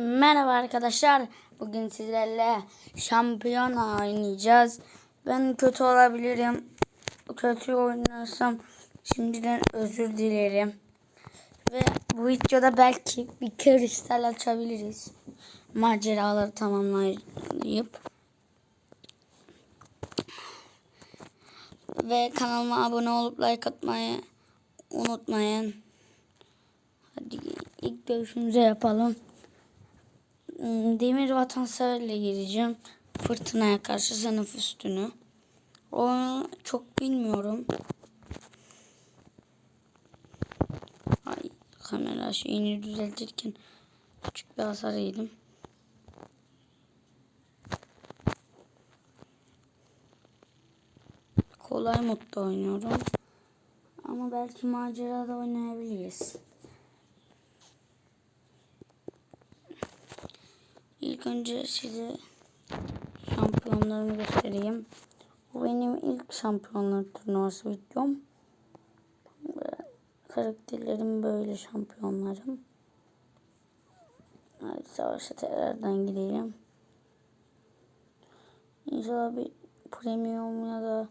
Merhaba arkadaşlar. Bugün sizlerle şampiyon oynayacağız. Ben kötü olabilirim. Kötü oynarsam şimdiden özür dilerim. Ve bu videoda belki bir kristal açabiliriz. Maceraları tamamlayıp. Ve kanalıma abone olup like atmayı unutmayın. Hadi ilk görüşümüzü yapalım. Hmm, Demir vatanseverle gireceğim. Fırtınaya karşı sınıf üstünü. Onu çok bilmiyorum. Ay kamera şeyini düzeltirken küçük bir hasar yedim. Kolay modda oynuyorum. Ama belki macerada oynayabiliriz. İlk önce size şampiyonlarımı göstereyim. Bu benim ilk şampiyonlar turnuvası videom. Karakterlerim böyle şampiyonlarım. Hadi savaşa tekrardan gidelim. İnşallah bir premium ya da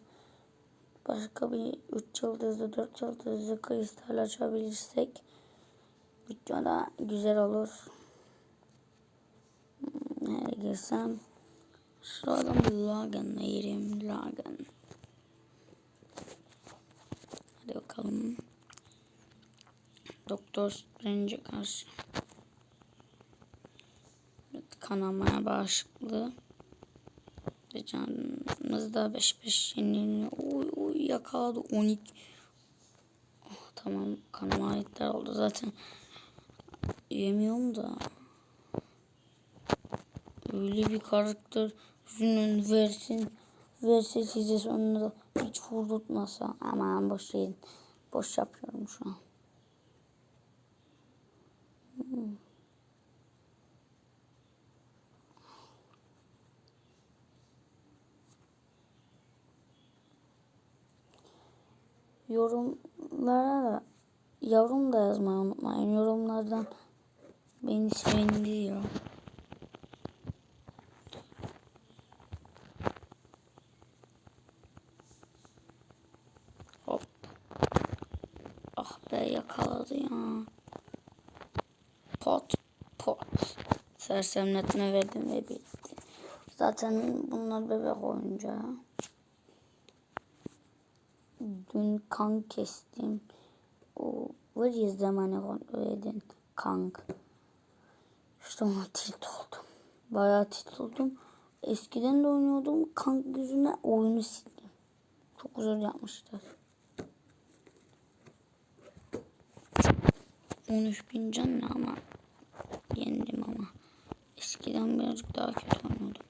başka bir 3 yıldızlı 4 yıldızlı kristal açabilirsek video da güzel olur. Girsem Şuradan Lagan'la gireyim. Lagan. Hadi bakalım. Doktor Strange'e karşı. Kanamaya bağışıklığı. Ve canımız da 5-5 yeniliyor. Oy oy yakaladı 12. Oh, tamam kanama ayetler oldu zaten. Yemiyorum da. Öyle bir karakter yüzünün versin. Verse size sonra hiç vurdurtmasa. Aman boş verin. Boş yapıyorum şu an. Hmm. Yorumlara da yorum da yazmayı unutmayın. Yorumlardan beni sevindiriyor. Hop. Ah be yakaladı ya. Pot pot. Sersemletme verdim ve bitti. Zaten bunlar bebek oyuncağı. Dün kan kestim. O var ya zamanı kontrol edin. Kank. İşte ona tilt oldum. Bayağı tilt oldum. Eskiden de oynuyordum. Kank yüzüne oyunu sildim. Çok güzel yapmışlar. 13 bin can ne ama yendim ama. Eskiden birazcık daha kötü oynuyordum.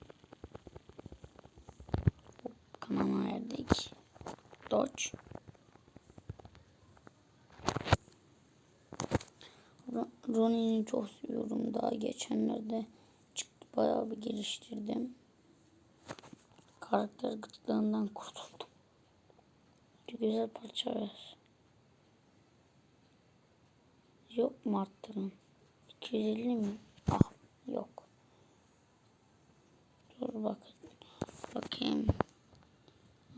Hop, kanama verdik. Dodge. Ronnie'ni çok seviyorum. Daha geçenlerde çıktı bayağı bir geliştirdim. Karakter gıtlığından kurtuldum. Bir güzel parça ver. Yok mu arttırın? 250 mi? Ah yok. Dur bakın. Bakayım.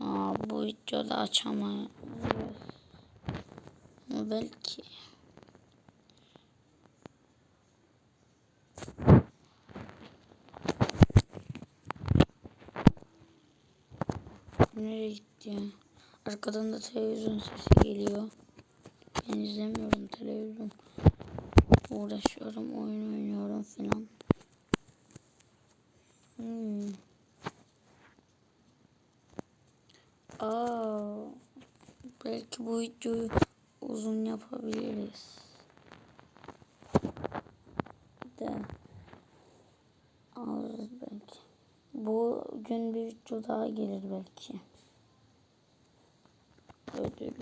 Aa, bu videoda açamayız. Belki. Nereye gitti ya? Arkadan da televizyon sesi geliyor. Ben izlemiyorum televizyon. Uğraşıyorum, oyun oynuyorum filan. Hmm. Aa, belki bu videoyu uzun yapabiliriz. De alırız belki. Bugün bir video daha gelir belki. Ödül.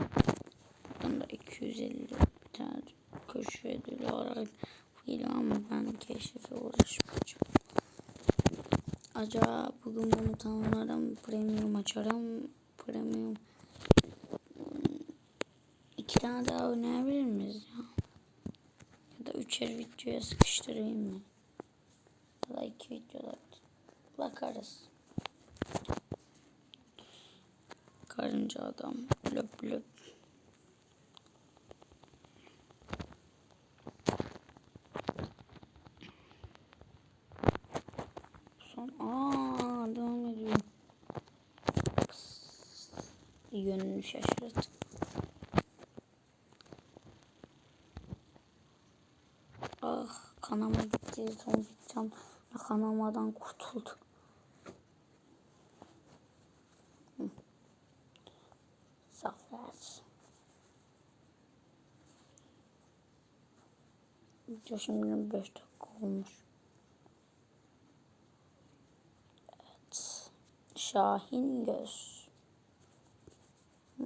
Buradan da 250 bir tane koşu ödülü olarak geliyor ama ben keşfe uğraşmayacağım. Acaba bugün bunu tamamlarım. Premium açarım. Premium. İki tane daha oynayabilir miyiz ya? Ya da üçer videoya sıkıştırayım mı? ya da iki videoda bakarız. Karınca adam löp löp. Son aa devam ediyor. Yönünü şaşırt. Ah kanama gitti. Son gideceğim. Kanamadan kurtuldu. Hı. Zafer. Video şimdi 5 dakika olmuş. Evet. Şahin göz.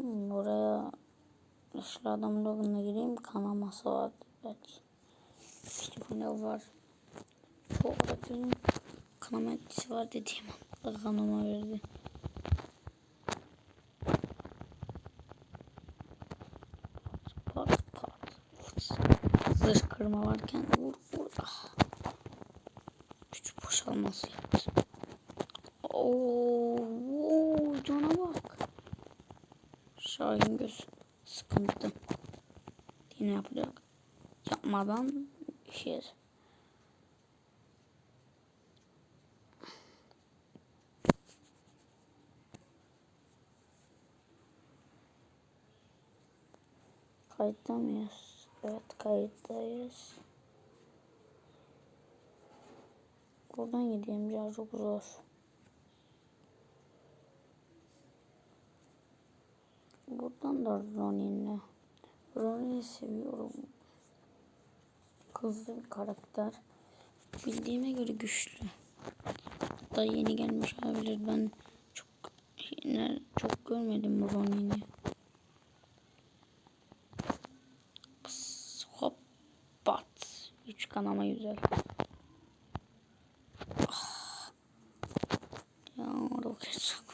Hmm, oraya yaşlı adam loguna gireyim. Kanaması var belki. İşte bu ne var? Arada benim kanama etkisi var dediğim anda kanama verdi. Pat pat. Zırh kırma varken vur vur. Ah. Güç boşalması yaptı. Şahin göz sıkıntı. Yine yapacak. Yapmadan işer. Kayıtta mıyız? Evet kayıttayız. Buradan gideyim ya çok zor. Buradan da Ronin'le. Ronin'i seviyorum. Hızlı bir karakter. Bildiğime göre güçlü. Hatta yeni gelmiş olabilir. Ben çok çok görmedim Ronin'i. Hop bat. Üç kanama güzel. Ah. Ya roket sok.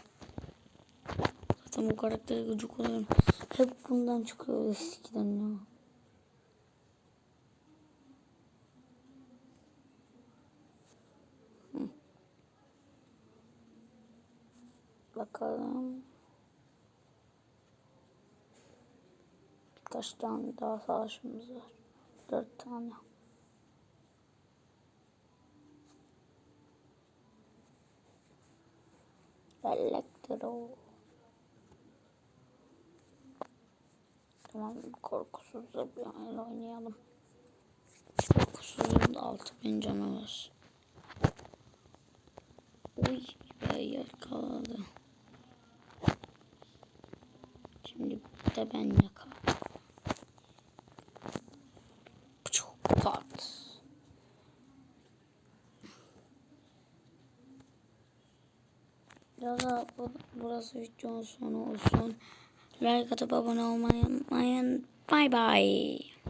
Karaktere gıcık oluyorum. Hep bundan çıkıyor eskiden ya. Bakalım. Kaç tane daha savaşımız var? Dört tane. Elektro. Tamam korkusuz da bir oyun oynayalım. Korkusuzun da altı bin canı var. Uy be yakaladı. Şimdi de ben yakaladım. Çok pat. Ya da bu, burası videonun sonu olsun. Like atıp abone olmayı unutmayın. Bye bye.